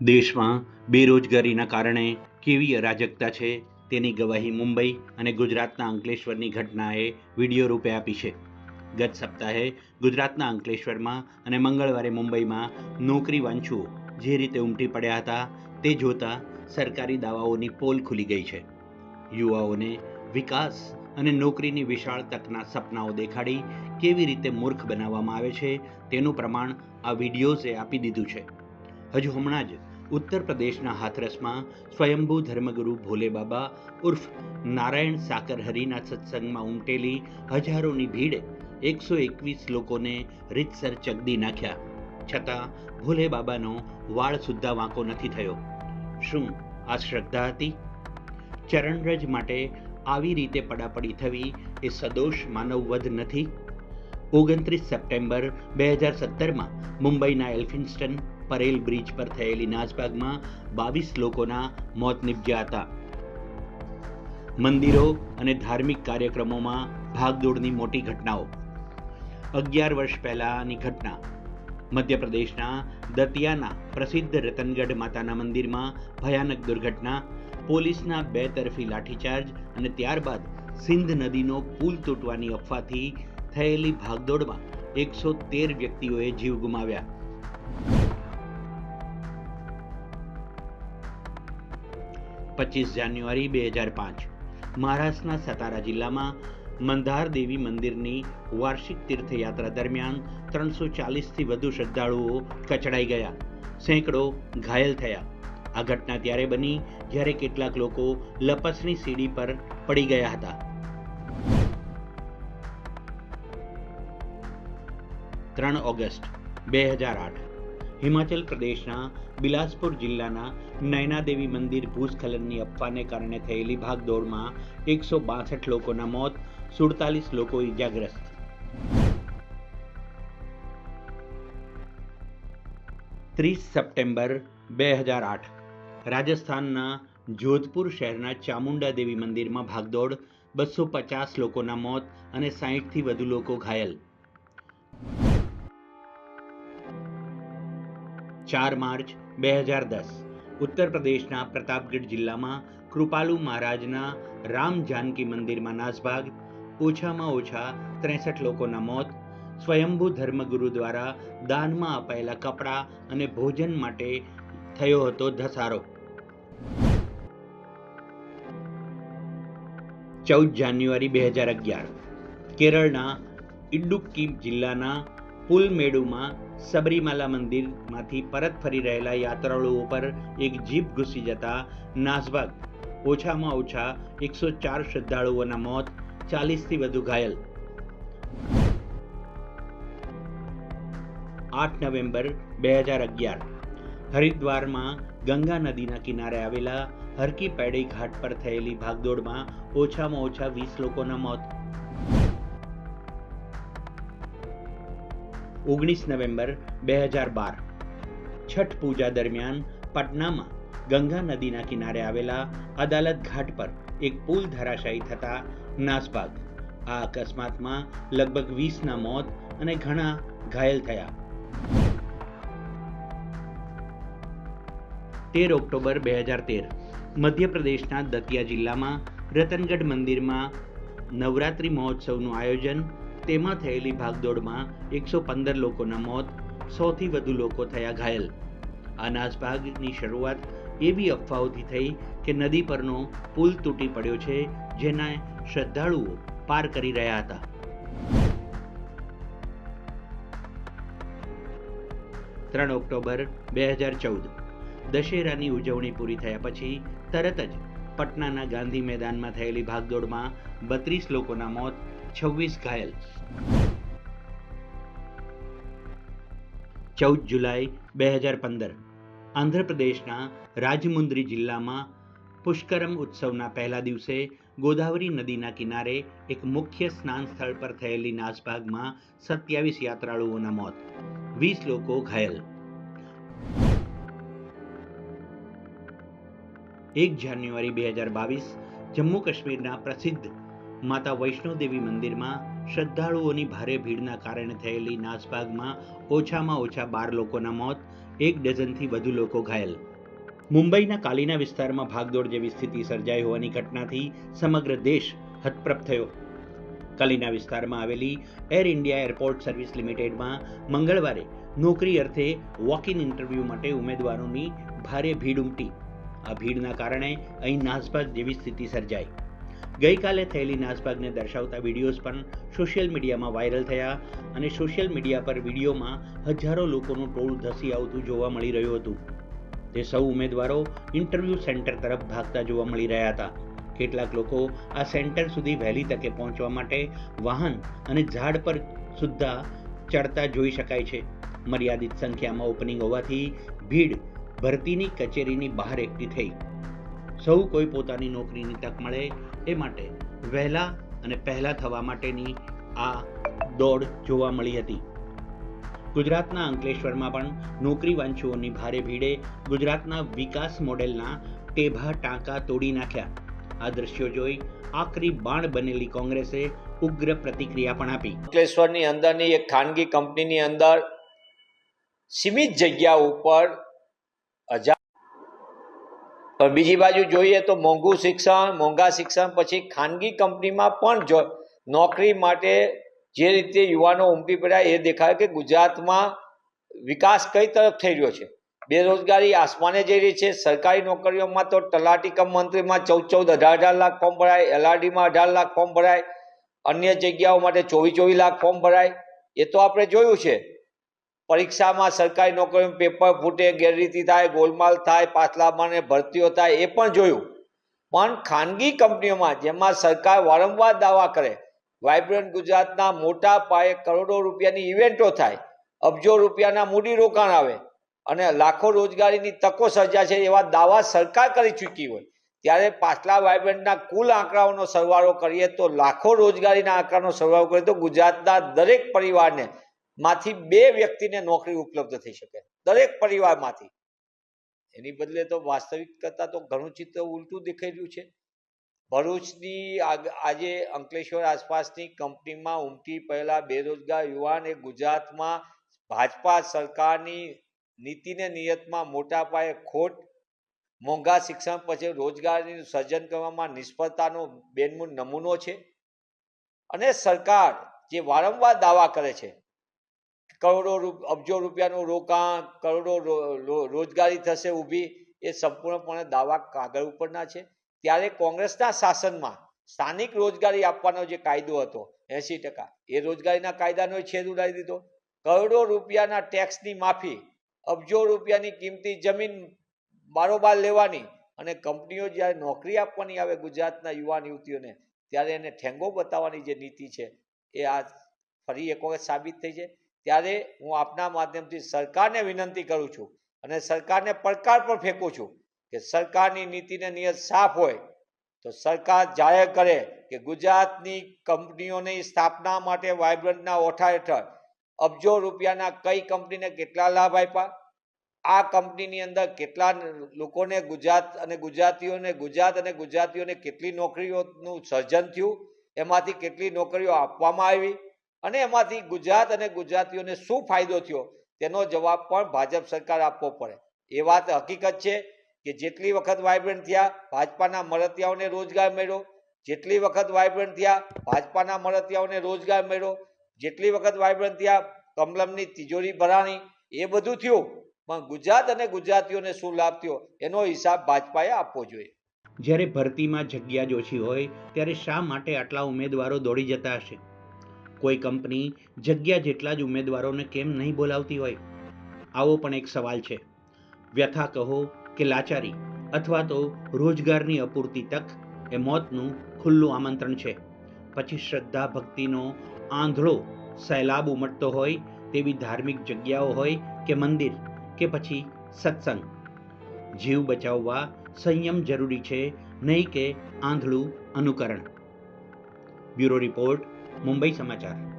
દેશમાં બેરોજગારીના કારણે કેવી અરાજકતા છે તેની ગવાહી મુંબઈ અને ગુજરાતના અંકલેશ્વરની ઘટનાએ વીડિયો રૂપે આપી છે. ગત સપ્તાહે ગુજરાતના અંકલેશ્વરમાં અને મંગળવારે મુંબઈમાં નોકરી વાંચુઓ જે રીતે ઉમટી પડ્યા હતા તે જોતા સરકારી દાવાઓની પોલ ખુલી ગઈ છે. યુવાઓને વિકાસ અને નોકરીની વિશાળ તકના સપનાઓ દેખાડી કેવી રીતે મૂર્ખ બનાવવામાં આવે છે તેનું પ્રમાણ આ વિડીયોઝે આપી દીધું છે. હજુ હમણાં જ ઉત્તર પ્રદેશના હાથરસમાં સ્વયંભૂ ધર્મગુરુ ભોલે બાબા ઉર્ફ નારાયણ સાકર હરિના સત્સંગમાં ઉમટેલી હજારોની ભીડે એકસો એકવીસ લોકોને રીતસર ચગદી નાખ્યા. છતાં ભોલે બાબાનો વાળ સુદ્ધા વાંકો નથી થયો. શું આ શ્રદ્ધા હતી? ચરણરજ માટે આવી રીતે પડાપડી થવી એ સદોષ માનવવધ નથી? ઓગણત્રીસ સપ્ટેમ્બર બે હજાર સત્તરમાં મુંબઈના એલ્ફિન્સ્ટન પરેલ બ્રિજ પર થયેલી નાસભાગમાં બાવીસ લોકોના મોત નિપજ્યા હતા. મંદિરો અને ધાર્મિક કાર્યક્રમોમાં ભાગદોડની મોટી ઘટનાઓ. અગિયાર વર્ષ પહેલાની ઘટના. મધ્યપ્રદેશના દતિયાના પ્રસિદ્ધ રતનગઢ માતાના મંદિરમાં ભયાનક દુર્ઘટના, પોલીસના બે તરફી લાઠીચાર્જ અને ત્યારબાદ સિંધ નદીનો પુલ તૂટવાની અફવાથી થયેલી ભાગદોડમાં એકસો તેર વ્યક્તિઓએ જીવ ગુમાવ્યા. પચીસ જાન્યુઆરી બે હજાર પાંચ. મહારાષ્ટ્રના સતારા જિલ્લામાં મંદાર દેવી મંદિરની વાર્ષિક તીર્થયાત્રા દરમિયાન ત્રણસો ચાલીસથી વધુ શ્રદ્ધાળુઓ કચડાઈ ગયા, સેંકડો ઘાયલ થયા. આ ઘટના ત્યારે બની જ્યારે કેટલાક લોકો લપસણી સીડી પર પડી ગયા હતા. ત્રણ ઓગસ્ટ, બે હજાર આઠ. હિમાચલ પ્રદેશના બિલાસપુર જિલ્લાના નયનાદેવી મંદિર ભૂસ્ખલનની અફવાને કારણે થયેલી ભાગદોડમાં એકસો બાસઠ લોકોના મોત, સુડતાલીસ લોકો ઇજાગ્રસ્ત ત્રીસ સપ્ટેમ્બર બે હજાર આઠ. રાજસ્થાનના જોધપુર શહેરના ચામુંડા દેવી મંદિરમાં ભાગદોડ, બસો પચાસ લોકોના મોત અને સાહીઠથી વધુ લોકો ઘાયલ. ચાર માર્ચ બે હજાર દસ. ઉત્તર પ્રદેશના પ્રતાપગઢ જિલ્લામાં કૃપાલુ મહારાજના રામ જાનકી મંદિરમાં નાસભાગ, ઓછામાં ઓછા ત્રેસઠ લોકોના મોત, સ્વયંભૂ ધર્મગુરુ દ્વારા દાનમાં અપાયેલા કપડાં અને ભોજન માટે થયો હતો ધસારો. ચૌદ જાન્યુઆરી બે હજાર અગિયાર. કેરળના ઇડુક્કી જિલ્લાના પુલમેડુમાં સબરીમાલા મંદિરમાંથી પરત ફરી રહેલા યાત્રાળુઓ પર એક જીપ ઘૂસી જતા નાસભાગ ઓછામાં ઓછા એકસો ચાર શ્રદ્ધાળુઓના મોત ચાલીસથી વધુ ઘાયલ. આઠ નવેમ્બર બે હજાર અગિયાર, હરિદ્વારમાં ગંગા નદીના કિનારે આવેલા હરકી પેડી ઘાટ પર થયેલી ભાગદોડમાં ઓછામાં ઓછા વીસ લોકોના મોત. ઓગણીસ નવેમ્બર બે હજાર બાર. છઠ પૂજા દરમિયાન પટનામાં ગંગા નદીના કિનારે આવેલા અદાલત ઘાટ પર એક પુલ ધરાશાયી થતા નાસભાગ આ અકસ્માતમાં લગભગ વીસના મોત અને ઘણા ઘાયલ થયા. તેર ઓક્ટોબર બે હજાર તેર, મધ્યપ્રદેશના દતિયા જિલ્લામાં રતનગઢ મંદિરમાં નવરાત્રિ મહોત્સવનું આયોજન તેમાં થયેલી ભાગદોડમાં એકસો પંદર લોકોના મોત, સોથી વધુ લોકો થયા ઘાયલ. આ શરૂઆત એવી અફવાઓથી થઈ કે નદી પરનો પુલ તૂટી પડ્યો છે, જેના શ્રદ્ધાળુઓ પાર કરી રહ્યા હતા. ત્રણ ઓક્ટોબર બે હજાર ચૌદ. દશેરાની ઉજવણી પૂરી થયા પછી તરત જ પટનાના ગાંધી મેદાનમાં થયેલી ભાગદોડમાં બત્રીસ લોકોના મોત છવ્વીસ ઘાયલ. ચૌદ જુલાઈ બે હજાર પંદર. આંધ્રપ્રદેશના રાજમુંદ્રી જિલ્લામાં પુષ્કરમ ઉત્સવના પહેલા દિવસે ગોદાવરી નદીના કિનારે એક મુખ્ય સ્નાન સ્થળ પર થયેલી નાસભાગમાં સત્યાવીસ યાત્રાળુઓના મોત. વીસ લોકો ઘાયલ. એક જાન્યુઆરી બે હજાર બાવીસ જમ્મુ કાશ્મીરના પ્રસિદ્ધ માતા વૈષ્ણોદેવી મંદિરમાં શ્રદ્ધાળુઓની ભારે ભીડના કારણે થયેલી નાસભાગમાં ઓછામાં ઓછા બાર લોકોના મોત, એક ડઝનથી વધુ લોકો ઘાયલ. મુંબઈના કાલીના વિસ્તારમાં ભાગદોડ જેવી સ્થિતિ સર્જાઈ હોવાની ઘટનાથી સમગ્ર દેશ હતપ્રભ થયો. કાલીના વિસ્તારમાં આવેલી એર ઇન્ડિયા એરપોર્ટ સર્વિસ લિમિટેડમાં મંગળવારે નોકરી અર્થે વોક ઇન ઇન્ટરવ્યૂ માટે ઉમેદવારોની ભારે ભીડ ઉમટી. આ ભીડના કારણે અહીં નાસભાગ જેવી સ્થિતિ સર્જાઈ. ગઈકાલે થયેલી નાસભાગને દર્શાવતા વિડીયોઝ પણ સોશિયલ મીડિયામાં વાયરલ થયા અને સોશિયલ મીડિયા પર વિડીયોમાં હજારો લોકોનું ટોળું ધસી આવતું જોવા મળી રહ્યું હતું. તે સૌ ઉમેદવારો ઇન્ટરવ્યૂ સેન્ટર તરફ ભાગતા જોવા મળી રહ્યા હતા. કેટલાક લોકો આ સેન્ટર સુધી વહેલી તકે પહોંચવા માટે વાહન અને ઝાડ પર સુદ્ધા ચડતા જોઈ શકાય છે. મર્યાદિત સંખ્યામાં ઓપનિંગ હોવાથી ભીડ ભરતીની કચેરીની બહાર એકઠી થઈ સૌ કોઈ પોતાની નોકરીની તક મળે એ માટે વહેલા અને પહેલા થવા માટેની આ દોડ જોવા મળી હતી. ગુજરાતના અંકલેશ્વરમાં પણ નોકરી વાંચુઓની ભારે ભીડે ગુજરાતના વિકાસ મોડેલના ટેભા ટાંકા તોડી નાખ્યા. આ દ્રશ્યો જોઈ આખરી બાણ બનેલી કોંગ્રેસે ઉગ્ર પ્રતિક્રિયા પણ આપી. અંકલેશ્વરની અંદરની એક ખાનગી કંપનીની અંદર સીમિત જગ્યા ઉપર હજાર પણ બીજી બાજુ જોઈએ તો મોંઘું શિક્ષણ, મોંઘા શિક્ષણ પછી ખાનગી કંપનીમાં પણ જો નોકરી માટે જે રીતે યુવાનો ઉમટી પડ્યા એ દેખાય કે ગુજરાતમાં વિકાસ કઈ તરફ થઈ રહ્યો છે. બેરોજગારી આસમાને જઈ રહી છે. સરકારી નોકરીઓમાં તો તલાટી કમ મંત્રીમાં ચૌદ ચૌદ અઢાર અઢાર લાખ ફોર્મ ભરાય એલઆરડીમાં અઢાર લાખ ફોર્મ ભરાય, અન્ય જગ્યાઓ માટે ચોવીસ ચોવીસ લાખ ફોર્મ ભરાય. એ તો આપણે જોયું છે. પરીક્ષામાં સરકારી નોકરીમાં પેપર ફૂટે, ગેરરીતિ થાય, ગોલમાલ થાય પાછલામાં ભરતીઓ થાય એ પણ જોયું. પણ ખાનગી કંપનીઓમાં, જેમાં સરકાર વારંવાર દાવા કરે વાઇબ્રન્ટ ગુજરાતના મોટા પાયે કરોડો રૂપિયાની ઇવેન્ટો થાય, અબજો રૂપિયાના મૂડી રોકાણ આવે અને લાખો રોજગારીની તકો સર્જા છે એવા દાવા સરકાર કરી ચૂકી હોય. ત્યારે પાછલા વાઇબ્રન્ટના કુલ આંકડાઓનો સરવાળો કરીએ તો લાખો રોજગારીના આંકડાનો સરવાળો કરીએ તો ગુજરાતના દરેક પરિવારને માંથી બે વ્યક્તિને નોકરી ઉપલબ્ધ થઈ શકે, દરેક પરિવારમાંથી. એની બદલે તો વાસ્તવિક કરતા તો ઘણું ચિત્ર ઉલટું દેખાઈ રહ્યું છે. ભરૂચની આજે અંકલેશ્વર આસપાસની કંપનીમાં ઉમટી પહેલા બેરોજગાર યુવાન એ ગુજરાતમાં ભાજપા સરકારની નીતિને નિયતમાં મોટા પાયે ખોટ, મોંઘા શિક્ષણ પછી રોજગારીનું સર્જન કરવામાં નિષ્ફળતાનો બેનમૂન નમૂનો છે. અને સરકાર જે વારંવાર દાવા કરે છે કરોડો અબજો રૂપિયાનું રોકાણ, કરોડો રોજગારી થશે ઊભી, એ સંપૂર્ણપણે દાવા કાગળ ઉપરના છે. ત્યારે કોંગ્રેસના શાસનમાં સ્થાનિક રોજગારી આપવાનો જે કાયદો હતો એસી ટકા, એ રોજગારીના કાયદાનો છેદ ઉડાવી દીધો. કરોડો રૂપિયાના ટેક્સની માફી, અબજો રૂપિયાની કિંમતી જમીન બારોબાર લેવાની અને કંપનીઓ જ્યારે નોકરી આપવાની આવે ગુજરાતના યુવાન યુવતીઓને, ત્યારે એને ઠેંગો બતાવવાની જે નીતિ છે, એ આ ફરી એક વખત સાબિત થઈ છે. ત્યારે હું આપના માધ્યમથી સરકારને વિનંતી કરું છું અને સરકારને પડકાર પણ ફેંકું છું કે સરકારની નીતિને નિયત સાફ હોય તો સરકાર જાહેર કરે કે ગુજરાતની કંપનીઓની સ્થાપના માટે વાઇબ્રન્ટના ઓઠા હેઠળ અબજો રૂપિયાના કઈ કંપનીને કેટલા લાભ આપ્યા? આ કંપનીની અંદર કેટલા લોકોને ગુજરાત અને ગુજરાતીઓને ગુજરાત અને ગુજરાતીઓને કેટલી નોકરીઓનું સર્જન થયું? એમાંથી કેટલી નોકરીઓ આપવામાં આવી? અને એમાંથી ગુજરાત અને ગુજરાતીઓને શું ફાયદો થયો? તેનો જવાબ પણ ભાજપ સરકાર આપવો પડે. એ વાત હકીકત છે કે જેટલી વખત વાઇબ્રન્ટ થયા, ભાજપાના મળતિયાઓને રોજગાર મળ્યો. જેટલી વખત વાઇબ્રન્ટ થયા, ભાજપાના મળતિયાઓને રોજગાર મળ્યો. જેટલી વખત વાઇબ્રન્ટ થયા, કમલમની તિજોરી ભરાણી. એ બધું થયું. પણ ગુજરાત અને ગુજરાતીઓને શું લાભ થયો? એનો હિસાબ ભાજપાએ આપવો જોઈએ. જ્યારે ભરતીમાં જગ્યા જ ઓછી હોય, ત્યારે શા માટે આટલા ઉમેદવારો દોડી જતા હશે? કોઈ કંપની જગ્યા જેટલા જ ઉમેદવારોને કેમ નહીં બોલાવતી હોય? આવો પણ એક સવાલ છે. વ્યથા કહો કે લાચારી, અથવા તો રોજગારની અપૂરતી તક, એ મોતનું ખુલ્લું આમંત્રણ છે. પછી શ્રદ્ધા ભક્તિનો આંધળો સૈલાબ ઉમટતો હોય, તેવી ધાર્મિક જગ્યાઓ હોય કે મંદિર, કે પછી સત્સંગ. જીવ બચાવવા સંયમ જરૂરી છે, નહીં કે આંધળું અનુકરણ. બ્યુરો રિપોર્ટ મુંબઈ સમાચાર.